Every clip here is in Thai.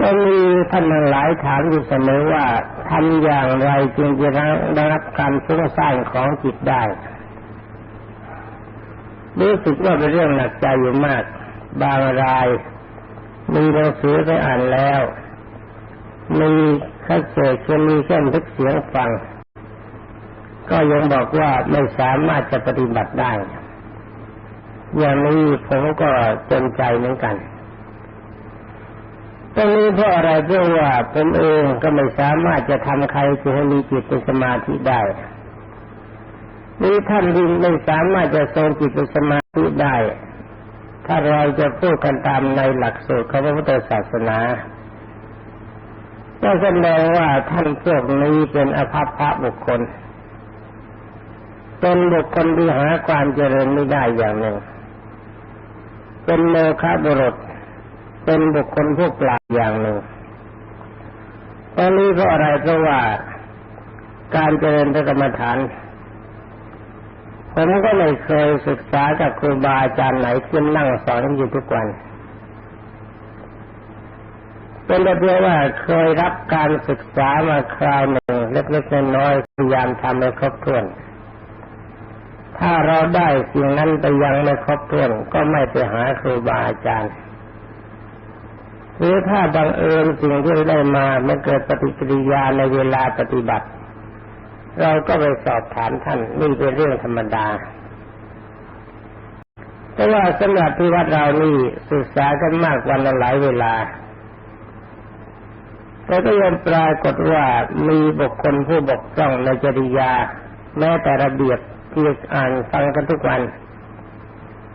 ก็มีท่านหลายถามอยู่เสมอว่าทำอย่างไรจึงจะได้รับการฟุ้งซ่านของจิตได้ รู้สึกว่าเป็นเรื่องหนักใจอยู่มาก บางราย มีหนังสือไปอ่านแล้ว มีข้าเจจะมีแค่ทึกเสียงฟัง ก็ยังบอกว่าไม่สามารถจะปฏิบัติได้ อย่างนี้ผมก็จนใจเหมือนกัน รงนี้เพราะอะไรเพราะว่าผมเองก็ไม่สามารถจะทำใครที่ให้มีจิตเป็นสมาธิได้นี่ท่านที่ไม่สามารถจะทรงจิตเป็นสมาธิได้ ถ้าเราจะพูดกันตามในหลักสูตรของพระพุทธศาสนาก็แสดงว่าท่านพวกนี้เป็นอภัพพระบุคคล เป็นบุคคลที่หาความเจริญไม่ได้อย่างหนึ่ง เป็นโมฆะบุรุษ เป็นบุคคลผู้ปราอย่างหนึ่งตอนนี้เพราะอะไรเพราะว่า การเจริญพระกรรมฐานผมก็ไม่เคยศึกษาจากครูบาอาจารย์ไหนที่นั่งสอนอยู่ทุกวัน เป็นแต่เพียงว่าเคยรับการศึกษามาคราวหนึ่งเล็กๆน้อยๆพยายามทำให้ครบถ้วน ถ้าเราได้สิ่งนั้นไปยังไม่ครบถ้วนก็ไม่ไปหาครูบาอาจารย์ หรือถ้าบังเอิญสิ่งที่ได้มามันเกิดปฏิกิริยาในเวลาปฏิบัติ เราก็ไปสอบถามท่านนี่เป็นเรื่องธรรมดาแต่ว่าสำหรับที่วัดเรานี่ศึกษากันมากวันละหลายเวลาแต่ก็ยังปรากฏว่ามีบุคคลผู้บกพร่องในจริยา แม้แต่ระเบียบที่อ่านฟังกันทุกวัน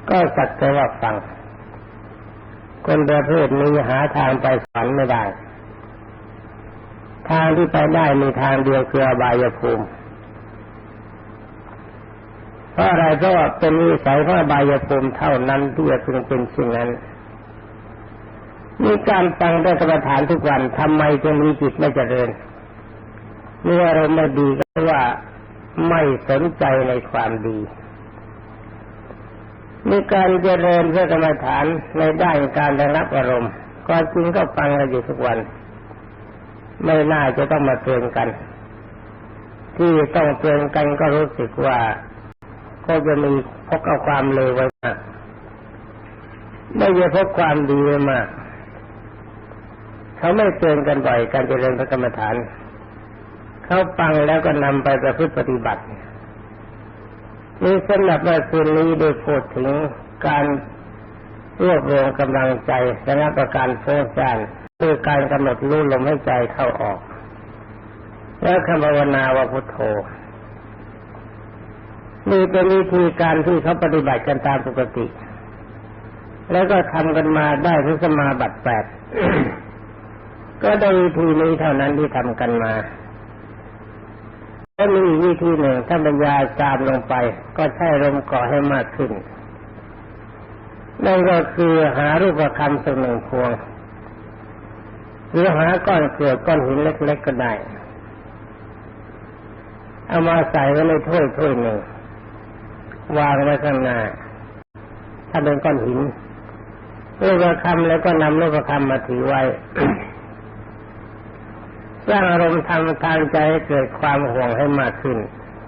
ก็สักแต่ว่าฟัง คนประเภทนี้หาทางไปฝันไม่ได้ ทางที่ไปได้มีทางเดียวคืออบายภูมิเพราะอะไรเพราะว่าเป็นนิสัยพระอบายภูมิเท่านั้นที่จะพึงเป็นสิ่งนั้นมีการฟังได้กรรมฐานทุกวันทำไมจึงมีจิตไม่เจริญเมื่อเราไม่ดีก็ว่าไม่สนใจในความดี มีการเจริญพื่อกรรมฐานในด้านการระงับอารมณ์ก็จริงก็ฟังกันอยู่ทุกวัน ไม่น่าจะต้องมาเตือนกัน ที่ต้องเตือนกันก็รู้สึกว่าก็จะมีพกเอาความเลวไว้มากไม่จะพกความดีมากเขาไม่เตือนกันบ่อยการเจริญพระกรรมฐาน เขาฟังแล้วก็นำไปประพฤติปฏิบัติ นี่สำหรับว่าคืนนี้ได้พูดถึงการรวบรวมกำลังใจและนับประการโฟจานคือการกำหนดรู้ลมให้ใจเข้าออก แล้วคำภาวนาว่าพุทโธนี่เป็นวิธีการที่เขาปฏิบัติกันตามปกติ แล้วก็ทำกันมาได้ทุกสมาบัติแปดก็ได้วิธีนี้เท่านั้นที่ทำกันมา ถ้ามีวิธีหนึ่งถ้าบรรยายตามลงไป ก็ใช้ลมก่อให้มากขึ้นนั่นก็คือหารูปคำสักหนึ่งพวงหรือหาก้อนเกลือก้อนหินเล็กๆก็ได้ เอามาใส่ไว้ในถ้วยถ้วยหนึ่ง วางไว้ข้างหน้า ถ้าเป็นก้อนหินรูปคำแล้วก็นำรูปคำมาถือไว้ สร้างอารมณ์ทางทางใจให้เกิดความห่วงให้มากขึ้น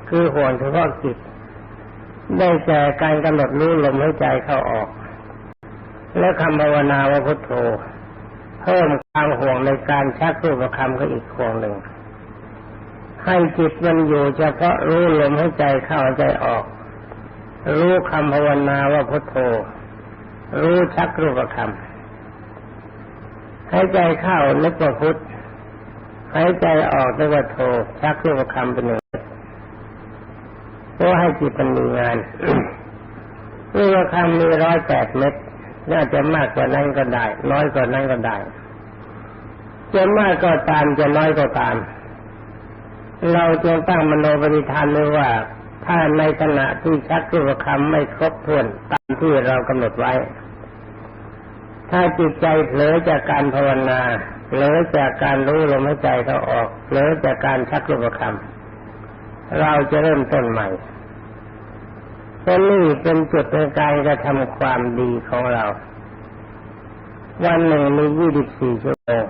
คือห่วงเฉพาะจิตได้แก่การกำหนดรู้ลมหายใจเข้าออก และคำภาวนาว่าพุทโธ เพิ่มความห่วงในการชักรูปคำก็อีกห่วงหนึ่ง ให้จิตมันอยู่เฉพาะรู้ลมหายใจเข้าใจออก รู้คำภาวนาว่าพุทโธ รู้ชักรูปคำให้ใจเข้านึกว่าพุทธ หายใจออกด้วยว่าโทชักรูปคำเป็นหนึ่งเพราะให้จิตมันมีงานรูปคำมีร้อยแปดเม็ดน่าจะมากกว่านั้นก็ได้ น้อยกว่านั้นก็ได้ จะมากก็ตามจะน้อยก็ตาม เราจงตั้งมโนปณิธานเลยว่า ถ้าในขณะที่ชักรูปคำไม่ครบถ้วนตามที่เรากำหนดไว้ ถ้าจิตใจเผลอจากการภาวนา เลือจากการรู้ลมหายใจเขาออกเลือจากการชักลูกคำเราจะเริ่มต้นใหม่เพราะนี่เป็นจุดในการกระทำความดีของเรา วันหนึ่งมียี่สิบสี่ชั่วโมง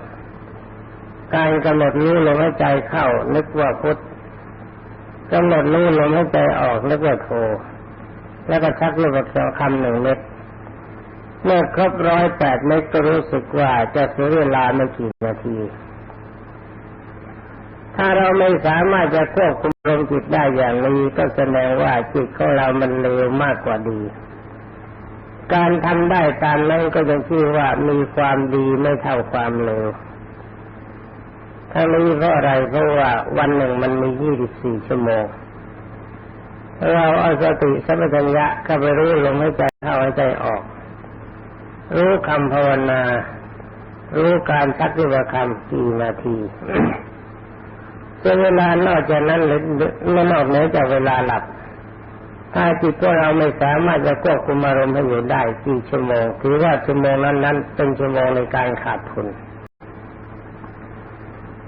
การกำหนดรู้ลมหายใจเข้านึกว่าพุทธกำหนดรู้ลมหายใจออกนึกว่าโทแล้วก็ชักลูกกระคำหนึ่งเม็ด เมื่อครบร้อยแปดเม็ดก็รู้สึกว่าจะเสียเวลาไม่กี่นาที ถ้าเราไม่สามารถจะควบคุมลมจิตได้อย่างนี้ก็แสดงว่าจิตของเรามันเลวมากกว่าดี การทำได้ตามนั้นก็ยังชื่อว่ามีความดีไม่เท่าความเลวทั้งนี้เพราะอะไรเพราะว่าวันหนึ่งมันมียี่สิบสี่ชั่วโมงเราเอาสติสัมปชัญญะเข้าไปรู้ลมหายใจเข้าหายใจออก รู้คำภาวนา รู้การทักวิวคำกี่นาทีจนเวลานอกจากนั้นหรือไม่นอกเหนือจากเวลาหลับ ถ้าจิตของเราไม่สามารถจะควบคุมอารมณ์ให้อยู่ได้กี่ชั่วโมงถือว่าชั่วโมงนั้นนั้นเป็นชั่วโมงในการขาดทุน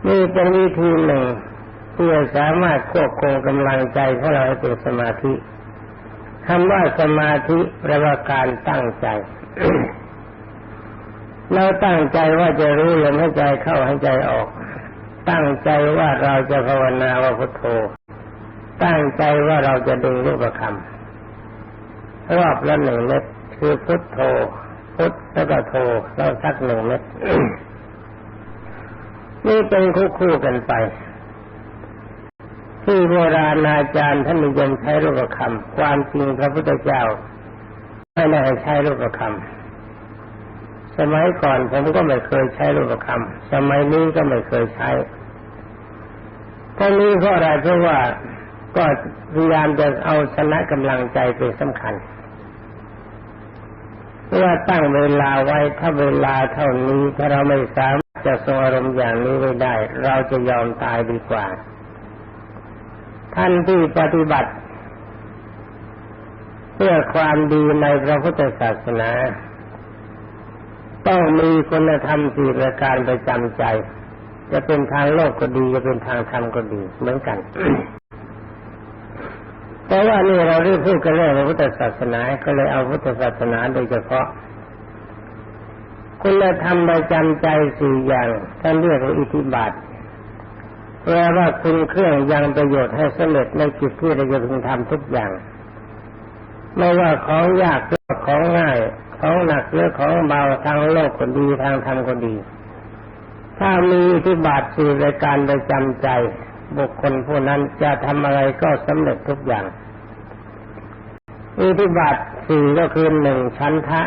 นี่เป็นวิธีหนึ่งที่จะสามารถควบคุมกำลังใจของเราให้เป็นสมาธิคำว่าสมาธิแปลว่าการตั้งใจ เราตั้งใจว่าจะรู้ลมหายใจเข้าหายใจออก ตั้งใจว่าเราจะภาวนาว่าพุทโธ ตั้งใจว่าเราจะดึงรูปคำรอบละหนึ่งเม็ดคือพุทโธ พุทแล้วก็โธแล้วสักหนึ่งเม็ดนี่เป็นคู่คู่กันไป ที่โบราณอาจารย์ท่านนิยมใช้รูปคำความจริงพระพุทธเจ้าไม่ได้ใช้รูปคำ สมัยก่อนผมก็ไม่เคยใช้รูปคำสมัยนี้ก็ไม่เคยใช้ทั้งนี้เพราะอะไรเพราะว่าก็พยายามจะเอาชนะกำลังใจเป็นสำคัญเพื่อตั้งเวลาไว้ถ้าเวลาเท่านี้ถ้าเราไม่สามารถจะทรงอารมณ์อย่างนี้ไว้ได้ เราจะยอมตายดีกว่า ท่านที่ปฏิบัติ เพื่อความดีในพระพุทธศาสนา ต้องมีคุณธรรมสี่ประการประจำใจ จะเป็นทางโลกก็ดี จะเป็นทางธรรมก็ดี เหมือนกัน แต่ว่านี่เราเรียกพูดกันเรื่องพุทธศาสนา ก็เลยเอาพุทธศาสนาโดยเฉพาะ คุณธรรมประจำใจสี่อย่างท่านเรียกว่าอิทธิบาทแปลว่าคุณเครื่องยังประโยชน์ให้สำเร็จในกิจที่เราจะพึงทำทุกอย่าง ไม่ว่าของยากหรือของง่าย ของหนักหรือของเบาทางโลกก็ดีทางธรรมก็ดี ถ้ามีอิทธิบาทสี่รายการประจำใจ บุคคลผู้นั้นจะทำอะไรก็สำเร็จทุกอย่างอิทธิบาทสี่ก็คือหนึ่งชั้นทะ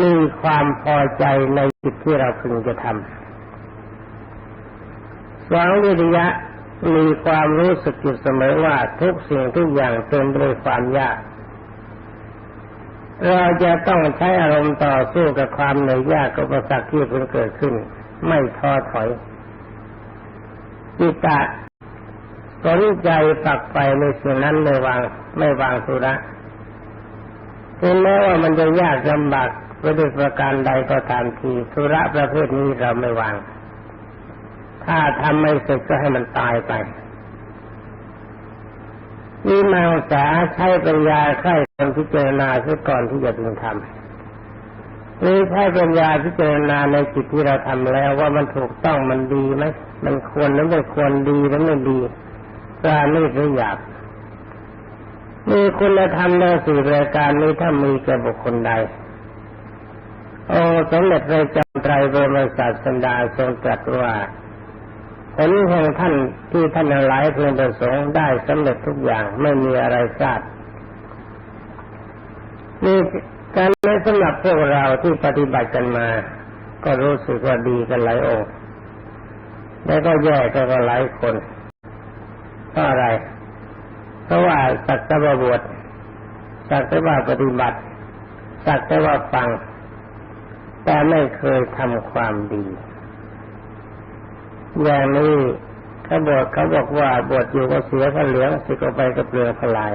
มีความพอใจในจิตที่เราพึงจะทำสองวิริยะมีความรู้สึกอยู่เสมอว่าทุกสิ่งทุกอย่างเต็มไปด้วยความยาก เราจะต้องใช้อารมณ์ต่อสู้กับความเหนื่อยยากกับประสักที่เพิ่งเกิดขึ้น ไม่ท้อถอยจิตตะสนใจปักไปในสิ่งนั้นไม่วางไม่วางธุระถึงแม้ว่ามันจะยากลำบากไปด้วยประการใดก็ตามทีธุระประเภทนี้เราไม่วาง ถ้าทำไม่เสร็จก็ให้มันตายไป นี่มาสาใช้ปัญญาใคร่คนพิจารณาเสียก่อนที่จะพึงทำนี่ใช้ปัญญาพิจารณาในจิตที่เราทำแล้วว่ามันถูกต้องมันดีไหมมันควรหรือไม่ควรดีหรือไม่ดีการไม่หรือหยาบมีคุณธรรมในสี่รายการนี้ถ้ามีแก่บุคคลใดโอ้สมเด็จพระจอมไตรบรมศาสดาทรงตรัสว่า ผลแห่งท่านที่ท่านหลายเพื่อนประสงค์ได้สำเร็จทุกอย่างไม่มีอะไรพลาดนี่การในสำหรับพวกเราที่ปฏิบัติกันมา ก็รู้สึกว่าดีกันหลายองค์แล้วก็แย่กันก็หลายคนเพราะอะไร เพราะว่าสักแต่ว่าบวชสักแต่ว่าปฏิบัติสักแต่ว่าฟัง แต่ไม่เคยทำความดี อย่างนี้เขาบอกเขาบอกว่าบวชอยู่ก็เสียพระเหลืองสิก็ไปก็เปลืองพลาย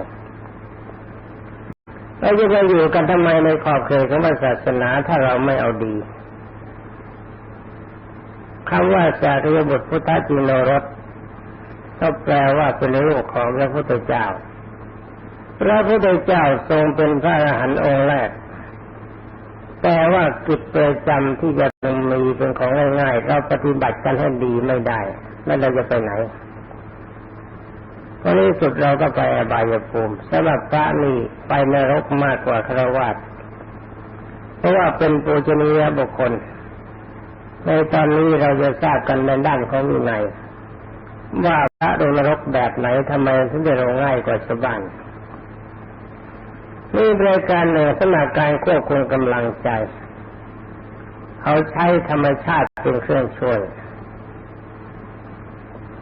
เราจะไปอยู่กันทำไมในขอบเขตของศาสนาถ้าเราไม่เอาดีคำว่าสารีบุตรพุทธจิโนรสก็แปลว่าเป็นลูกของพระพุทธเจ้า พระพุทธเจ้าทรงเป็นพระอรหันต์องค์แรก แต่ว่ากิจประจำที่จะต้องมีเป็นของง่ายๆเราปฏิบัติกันให้ดีไม่ได้แล้วเราจะไปไหนวันนี้สุดเราก็ไปอบายภูมิสำหรับพระนี่ไปนรกมากกว่าครวาสเพราะว่าเป็นปูชนียบุคคล ในตอนนี้เราจะทราบกันในด้านของวินัยว่าพระลงนรกแบบไหนทำไมถึงจะลงง่ายกว่าชาวบ้าน นี่รายการหนึ่งสำหรับการควบคุมกำลังใจ เขาใช้ธรรมชาติเป็นเครื่องช่วย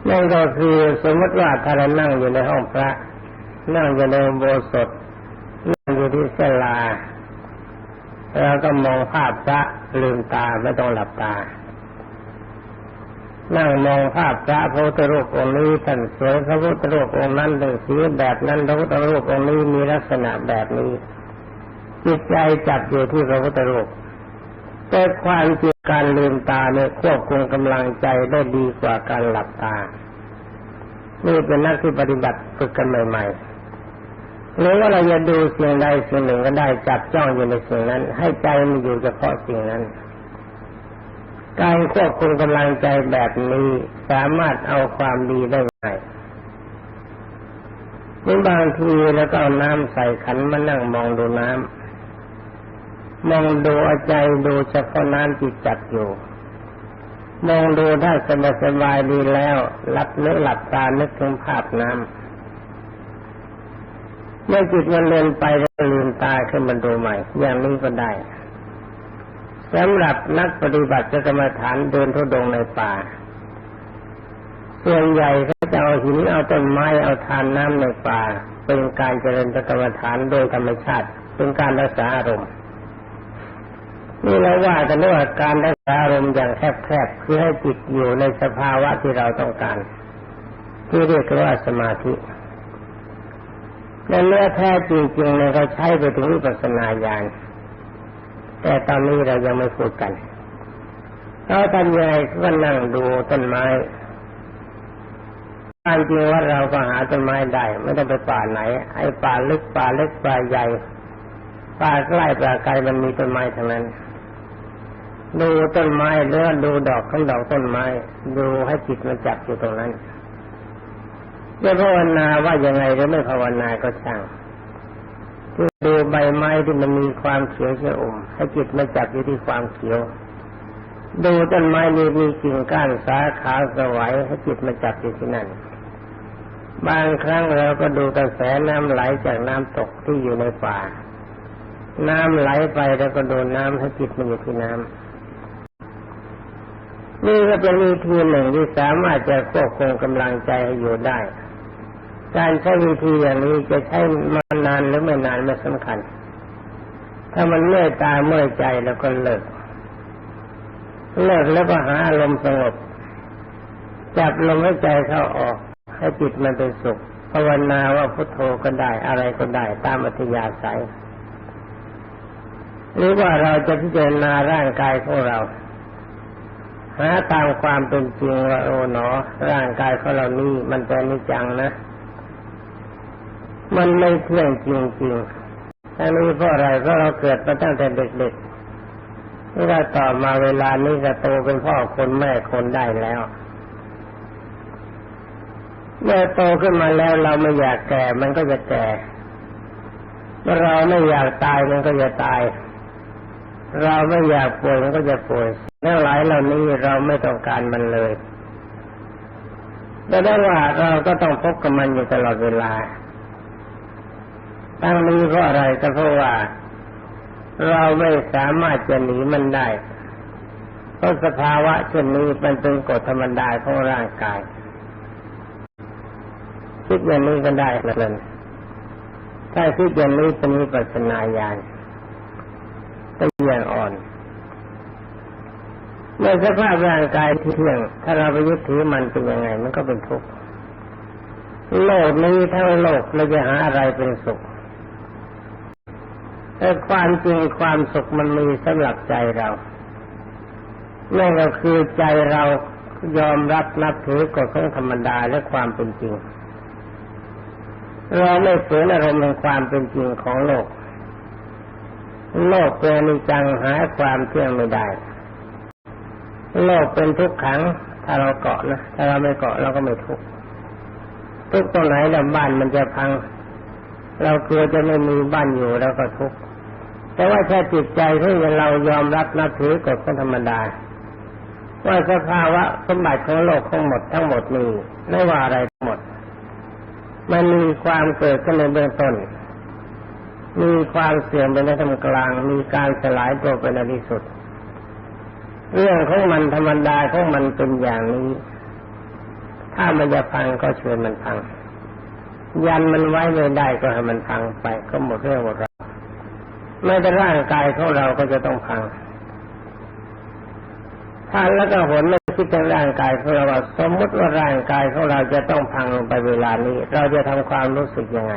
นั่นก็คือสมมติว่าถ้าเรานั่งอยู่ในห้องพระ นั่งอยู่ในโบสถนั่งอยู่ที่เสลาเราก็มองภาพพระลืมตาไม่ต้องหลับตา นั่งมองภาพพระพระพุทธรูปองค์นี้ท่านสวยพระพุทธรูปองค์นั้นเป็นสีแบบนั้นพระพุทธรูปองค์นี้มีลักษณะแบบนี้จิตใจจับอยู่ที่พระพุทธรูปแต่ความจริงการลืมตาเนี่ยควบคุมกำลังใจได้ดีกว่าการหลับตา นี่เป็นนักที่ปฏิบัติฝึกกันใหม่ๆหรือว่าเราจะดูสิ่งใดสิ่งหนึ่งก็ได้จับจ้องอยู่ในสิ่งนั้น ให้ใจมันอยู่เฉพาะสิ่งนั้น การควบคุมกำลังใจแบบนี้สามารถเอาความดีได้ง่ายนี่บางทีแล้วก็เอาน้ำใส่ขันมานั่งมองดูน้ำมองดูอาใจดูเฉพาะน้ำจิตจับอยู่ มองดูถ้าสบายสบายดีแล้วหลับเนื้อหลับตานึกถึงภาพน้ำเมื่อจิตมันเลื่อนไปแล้วลืมตาขึ้นมาดูใหม่ อย่างนี้ก็ได้ สำหรับนักปฏิบัติจะกรรมฐานเดินทุดงในป่า ส่วนใหญ่เขาจะเอาหินเอาต้นไม้เอาทานน้ำในป่า เป็นการเจริญกรรมฐานโดยธรรมชาติ เป็นการรักษาอารมณ์นี่เราว่ากันว่าการรักษาอารมณ์อย่างแคบๆคือให้จิตอยู่ในสภาวะที่เราต้องการ ที่เรียกว่าสมาธิและเนื้อแท้จริงๆเนี่ยเขาใช้ไปถึงวิปัสสนาญาณ แต่ตอนนี้เรายังไม่พูดกันเราทำยังไงก็นั่งดูต้นไม้การจริงว่าเราก็หาต้นไม้ได้ไม่ต้องไปป่าไหน ไอ้ป่าลึกป่าเล็กป่าใหญ่ป่าใกล้ป่าไกลมันมีต้นไม้ทั้งนั้น ดูต้นไม้เลือดูดอกของดอกต้นไม้ ดูให้จิตมันจับอยู่ตรงนั้นจะภาวนาว่ายังไงหรือไม่ภาวนาก็ช่าง ดูใบไม้ที่มันมีความเขียวเชื่อมให้จิตมันจับอยู่ที่ความเขียว ดูต้นไม้นี้มีกิ่งก้านสาขาสวายให้จิตมันจับอยู่ที่นั่น บางครั้งเราก็ดูกระแสน้ำไหลจากน้ำตกที่อยู่ในป่า น้ำไหลไปแล้วก็ดูน้ำให้จิตมันอยู่ที่น้ำนี่ก็เป็นวิธีหนึ่งที่สามารถจะควบคุมกำลังใจให้อยู่ได้ การใช้วิธีอย่างนี้จะใช้มานานหรือไม่นานไม่สำคัญ ถ้ามันเมื่อยตาเมื่อยใจแล้วก็เลิก เลิกแล้วก็หาอารมณ์สงบ จับลมให้ใจเข้าออก ให้จิตมันเป็นสุขภาวนาว่าพุทโธก็ได้อะไรก็ได้ตามอัธยาศัยหรือว่าเราจะพิจารณาร่างกายของเราหาตามความเป็นจริงว่าโอ้หนอ ร่างกายของเรานี่มันเป็นนิจังนะ มันไม่เที่ยงจริงๆทั้งนี้เพราะอะไรเพราะเราเกิดมาตั้งแต่เด็กๆนี่เราต่อมาเวลานี้ก็โตเป็นพ่อคนแม่คนได้แล้ว เมื่อโตขึ้นมาแล้วเราไม่อยากแก่ มันก็จะแก่เมื่อเราไม่อยากตายมันก็จะตาย เราไม่อยากป่วยมันก็จะป่วยทั้งหลายเหล่านี้เราไม่ต้องการมันเลยแต่ได้ว่าเราก็ต้องพบกับมันอยู่ตลอดเวลา ตั้งนี้เพราะอะไรก็เพราะว่าเราไม่สามารถจะหนีมันได้ เพราะสภาวะเช่นนี้มันเป็นกฎธรรมดาของร่างกายคิดอย่างนี้ก็ได้เลยถ้าคิดอย่างนี้เป็นวิปัสนาญาณเป็นอย่างอ่อนในสภาพร่างกายที่เที่ยง ถ้าเราไปยึดถือมันเป็นยังไง มันก็เป็นทุกข์โลกนี้ทั้งโลกเราจะหาอะไรเป็นสุข แต่ความจริงความสุขมันมีสำหรับใจเรานั่นก็คือใจเรายอมรับนับถือกฎของธรรมดาและความเป็นจริง เราไม่ฝืนอารมณ์ในความเป็นจริงของโลก โลกเป็นนิจังหาความเที่ยงไม่ได้ โลกเป็นทุกขัง ถ้าเราเกาะนะ ถ้าเราไม่เกาะเราก็ไม่ทุกข์ทุกข์ตรงไหนแล้วบ้านมันจะพัง เรากลัวจะไม่มีบ้านอยู่เราก็ทุกข์ แต่ว่าแค่จิตใจที่เรายอมรับนับถือกฎของธรรมดา ว่าสภาวะสมบัติของโลกทั้งหมดทั้งหมดนี้ไม่ว่าอะไรทั้งหมด มันมีความเกิดขึ้นในเบื้องต้น มีความเสื่อมเป็นในทำกลาง มีการสลายตัวเป็นในที่สุด เรื่องของมันธรรมดาของมันเป็นอย่างนี้ ถ้ามันจะพังก็เชิญมันพัง ยันมันไว้ไม่ได้ก็ให้มันพังไปก็หมดเรื่องหมดรา แม้แต่ร่างกายของเราก็จะต้องพังถ้าแล้วก็หนไม่คิดถึงร่างกายของเราว่าสมมติว่าร่างกายของเราจะต้องพังลงไปเวลานี้ เราจะทำความรู้สึกยังไง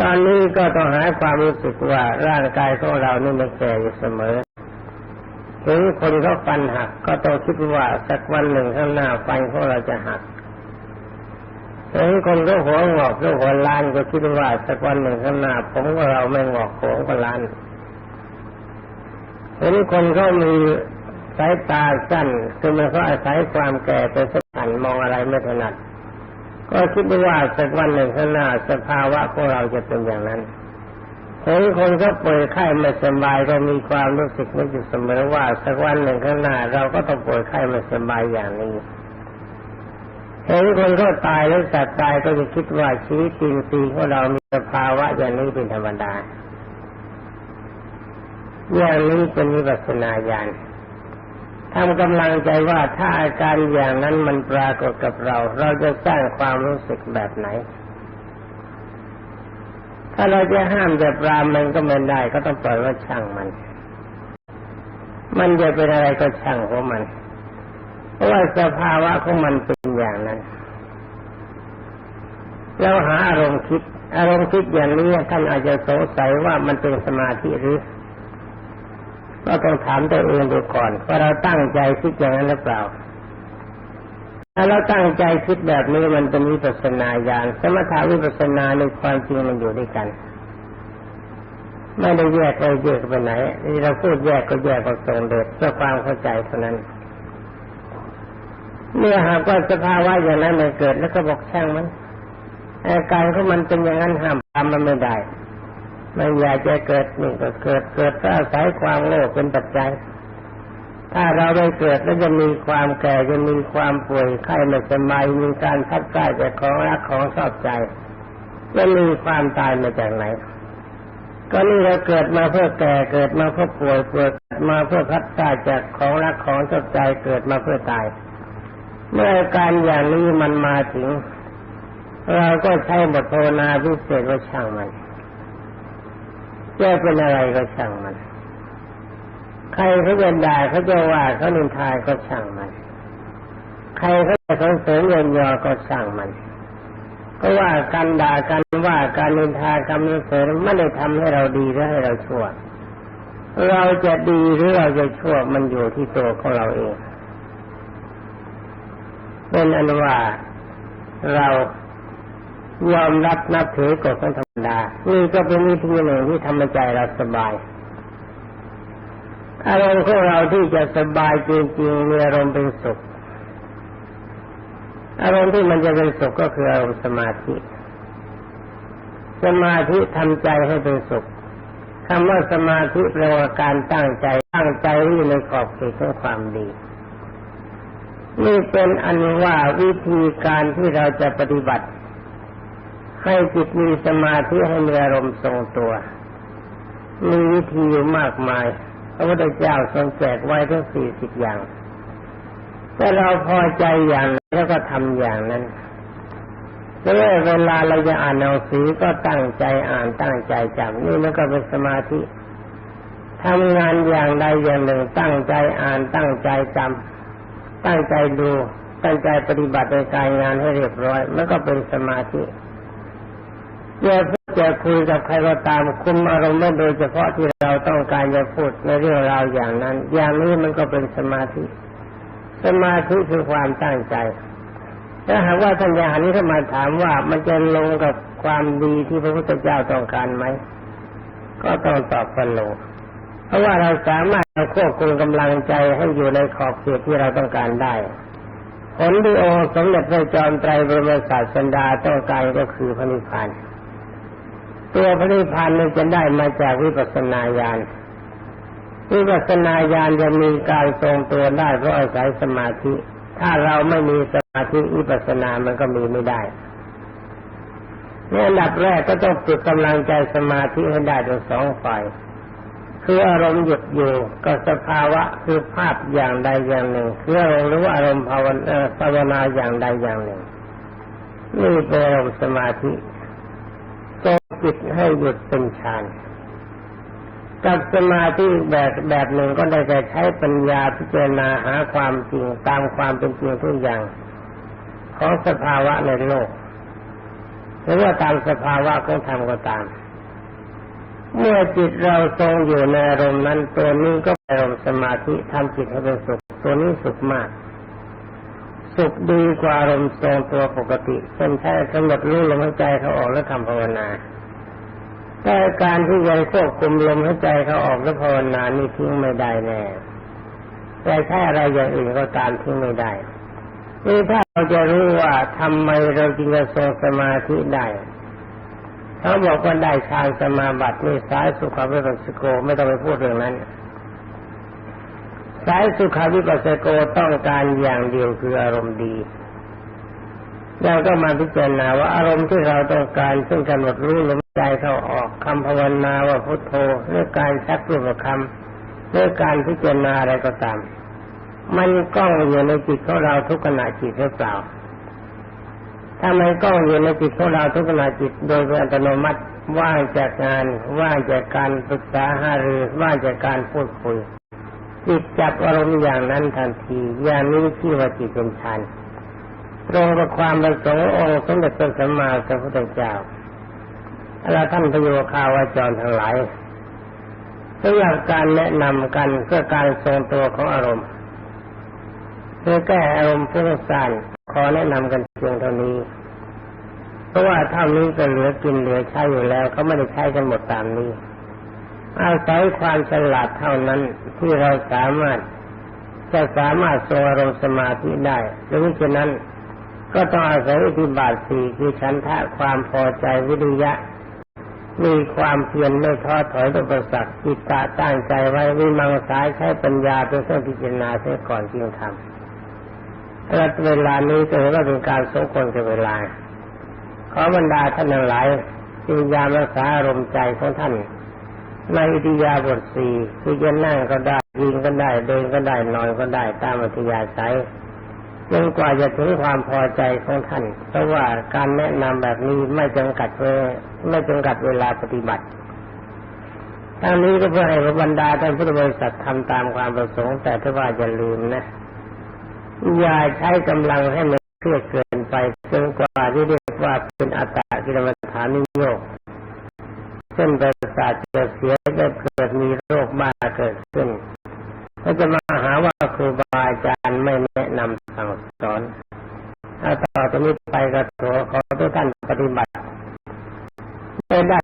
ตอนนี้ก็ต้องหาความรู้สึกว่าร่างกายของเรานี่ไม่แก่อยู่เสมอถึงคนเขาฟันหัก ก็ต้องคิดว่าสักวันหนึ่งข้างหน้าฟันของเราจะหัก ถึงคนก็หัวงอกก็หัวล้านก็คิดว่าสักวันหนึ่งข้างหน้าผมก็เราไม่งอกหัวก็ล้านเห็นคนเขามีสายตาสั้นคือมันเขาอาศัยความแก่เป็นสันมองอะไรไม่ถนัด ก็คิดว่าสักวันหนึ่งข้างหน้าสภาวะของเราจะเป็นอย่างนั้นเห็นคนเขาป่วยไข้ไม่สบายก็มีความรู้สึกนึกอยู่เสมอว่าสักวันหนึ่งข้างหน้าเราก็ต้องป่วยไข้ไม่สบายอย่างนี้ เห็นคนเขาตายแล้วสัตว์ตายก็จะคิดว่าชีวิตจริงสีของเรามีสภาวะอย่างนี้เป็นธรรมดาอย่างนี้เป็นวิปัสนาญาณทำกำลังใจว่าถ้าอาการอย่างนั้นมันปรากฏกับเรา เราจะสร้างความรู้สึกแบบไหน ถ้าเราจะห้ามจะปรามมันก็ไม่ได้ ก็ต้องปล่อยว่าช่างมัน มันจะเป็นอะไรก็ช่างของมัน ราะว่าสภาวะของมันเป็นอย่างนั้นแล้วหาอารมณ์คิด อารมณ์คิดอย่างนี้ท่านอาจจะสงสัยว่ามันเป็นสมาธิหรือ ก็ต้องถามตัวเองดูก่อนว่าเราตั้งใจคิดอย่างนั้นหรือเปล่า ถ้าเราตั้งใจคิดแบบนี้มันเป็นวิปัสสนาญาณสมถาวิปัสสนาในความจริงมันอยู่ด้วยกัน ไม่ได้แยกไปแยกไปไหนนี่เราพูดแยกก็แยกก็ทรงเด็ดเพื่อความเข้าใจเท่านั้น เมื่อหากว่าสภาวะอย่างนั้นมันเกิดแล้วก็บอกช่างมัน อาการของมันเป็นอย่างนั้นห้ามทำมันไม่ได้ไม่อยากจะเกิดนี่ก็เกิดเกิดก็อาศัยความโลภเป็นปัจจัย ถ้าเราไม่เกิดแล้วจะมีความแก่จะมีความป่วยไข้ไม่สบายมีการพัดใกล้แต่ของรักของชอบใจจะมีความตายมาจากไหน ก็นี่เราเกิดมาเพื่อแก่เกิดมาเพื่อป่วยเกิดมาเพื่อพัดใกล้จากของรักของชอบใจเกิดมาเพื่อตาย เมื่อการอย่างนี้มันมาถึง เราก็ใช้บทภาวนาพิเศษว่าช่างมันจะเป็นอะไรก็ช่างมัน ใครเขาจะด่าเขาจะว่าเขานินทายก็ช่างมัน ใครเขาจะสรรเสริญเยินยอก็ช่างมัน ก็ว่าการด่ากันว่าการนินทาการนิเสริญไม่ได้ทำให้เราดีหรือให้เราชั่ว เราจะดีหรือเราจะชั่วมันอยู่ที่ตัวของเราเอง เป็นอันว่าเรายอมรับนับถือกฎของธรรมดา นี่ก็เป็นวิธีหนึ่งที่ทำให้ใจเราสบายอารมณ์ของเราที่จะสบายจริงๆมีอารมณ์เป็นสุข อารมณ์ที่มันจะเป็นสุขก็คืออารมณ์สมาธิ สมาธิทำใจให้เป็นสุขคำว่าสมาธิแปลว่าการตั้งใจตั้งใจที่ในขอบเขตของความดี นี่เป็นอันว่าวิธีการที่เราจะปฏิบัติ ให้จิตมีสมาธิให้มีอารมณ์ทรงตัว มีวิธีอยู่มากมายพระพุทธเจ้าทรงแจกไว้ทั้งสี่สิบอย่าง แต่เราพอใจอย่างแล้วก็ทำอย่างนั้นแล้วเวลาเราจะอ่านหนังสือก็ตั้งใจอ่านตั้งใจจำนี่มันก็เป็นสมาธิทำงานอย่างใดอย่างหนึ่งตั้งใจอ่านตั้งใจจำ ตั้งใจดูตั้งใจปฏิบัติในการงานให้เรียบร้อยมันก็เป็นสมาธิจะพูดจะคุยกับใครก็ตามคุมอารมณ์ไม่โดยเฉพาะที่เราต้องการจะพูดในเรื่องราวอย่างนั้น อย่างนี้มันก็เป็นสมาธิ สมาธิคือความตั้งใจถ้าหากว่าท่านยาหันนี้เข้ามาถามว่ามันจะลงกับความดีที่พระพุทธเจ้าต้องการไหม ก็ต้องตอบว่าโน เพราะว่าเราสามารถควบคุมกำลังใจให้อยู่ในขอบเขตที่เราต้องการได้ ผลที่องค์สมเด็จพระจอมไตรบรมศาสดาต้องการก็คือพระนิพพานตัวพระนิพพานนี้จะได้มาจากวิปัสสนาญาณวิปัสสนาญาณจะมีการทรงตัวได้เพราะอาศัยสมาธิ ถ้าเราไม่มีสมาธิวิปัสสนามันก็มีไม่ได้ในอันดับแรกก็ต้องฝึกกำลังใจสมาธิให้ได้ทั้งสองฝ่าย คืออารมณ์หยุดอยู่กับสภาวะคือภาพอย่างใดอย่างหนึ่งคืออารมณ์หรือาอารมณ์ภาวนาภาวนาอย่างใดอย่างหนึ่งนี่เป็นอารมณ์สมาธิทรงจิตให้หยุดเป็นฌานกับสมาธิแบบแบบหนึ่งก็ได้แต่ใช้ปัญญาพิจารณาหาความจริงตามความเป็นจริงทุกอย่างของสภาวะในโลกหรือว่าตามสภาวะของธรรมก็ตาม เมื่อจิตเราทรงอยู่ในอารมณ์นั้นตัวนี้ก็เป็นอารมณ์สมาธิทำจิตให้เป็นสุขตัวนี้สุขมาก สุขดีกว่าอารมณ์ทรงตัวปกติเช่นใช้กำหนดรู้ลมหายใจเขาออกแล้วทำภาวนาแต่การที่ยังควบคุมลมหายใจเขาออกและภาวนานี่ทิ้งไม่ได้แน่ แต่แค่อะไรอย่างอื่นก็ตามทิ้งไม่ได้นี่ถ้าเราจะรู้ว่าทำไมเราจึงจะทรงสมาธิได้ เขาบอกว่าได้ฌานสมาบัตินี่สายสุขวิปัสสโกไม่ต้องไปพูดเรื่องนั้น สายสุขวิปัสสโกต้องการอย่างเดียวคืออารมณ์ดีเราก็มาพิจารณาว่าอารมณ์ที่เราต้องการซึ่งกำหนดรู้ลมใจเข้าออกคำภาวนาว่าพุทโธหรือการชักรูปคำหรือการพิจารณาอะไรก็ตาม มันกล้องอยู่ในจิตของเราทุกขณะจิตหรือเปล่า ถ้ามันกล้องอยู่ในจิตของเราทุกขณะจิตโดยเป็นอัตโนมัติว่างจากงานว่างจากการปรึกษาหารือว่างจากการพูดคุย จิตจับอารมณ์อย่างนั้นทันที อย่างนี้ที่ว่าจิตเป็นฌานตรงกับความประสงค์องค์สมเด็จพระสัมมาสัมพุทธเจ้าเรท่านพโยคาวาจรทั้งหลายสำหรับการแนะนำกันเพื่อการทรงตัวของอารมณ์ เพื่อแก้อารมณ์เพื่อสร้างขอแนะนำกัน พียงเท่านี้ เพราะว่าเท่านี้ก็เหลือกินเหลือใช้อยู่แล้วเขาไม่ได้ใช้กันหมดตามนี้ อาศัยความฉลาดเท่านั้นที่เราสามารถจะสามารถทรงอารมณ์สมาธิได้หรือฉะนั้น ก็ต้องอาศัยอิทธิบาทสี่คือฉันทะความพอใจวิริยะ มีความเพียรไม่ท้อถอยต่อประสักจิตตาตั้งใจไว้วิมังสายใช้ปัญญาเป็นเครื่องพิจารณาเสียก่อนจึงทำ และเวลานี้ก็ถือว่าเป็นการสมควรกับเวลา ขอบรรดาท่านทั้งหลายจึงยามรักษาอารมณ์ใจของท่าน ในอิทยาบทสี่คือจะนั่งก็ได้ยิงก็ได้เดินก็ได้นอนก็ได้ตามอัธยาศัยจนกว่าจะถึงความพอใจของท่าน เพราะว่าการแนะนำแบบนี้ไม่จำกัดเวไม่จำกัดเวลาปฏิบัติทั้งนี้ก็เพื่อให้บรรดาท่านพุทธบริษัททำตามความประสงค์ แต่ถ้าว่าอย่าลืมนะ อย่าใช้กำลังให้มันเครียดเกินไปจนกว่าที่เรียกว่าเป็นอัตตากิลมัฐานิโยกเส้นประสาทจะเสียจะเกิดมีโรคบ้าเกิดขึ้นก็จะมาหาว่าครูบาอาจารย์ไม่แนะนำสั่งสอนถ้าต่อจากนี้ไปก็ขอขอทุกท่านปฏิบัติได้ได้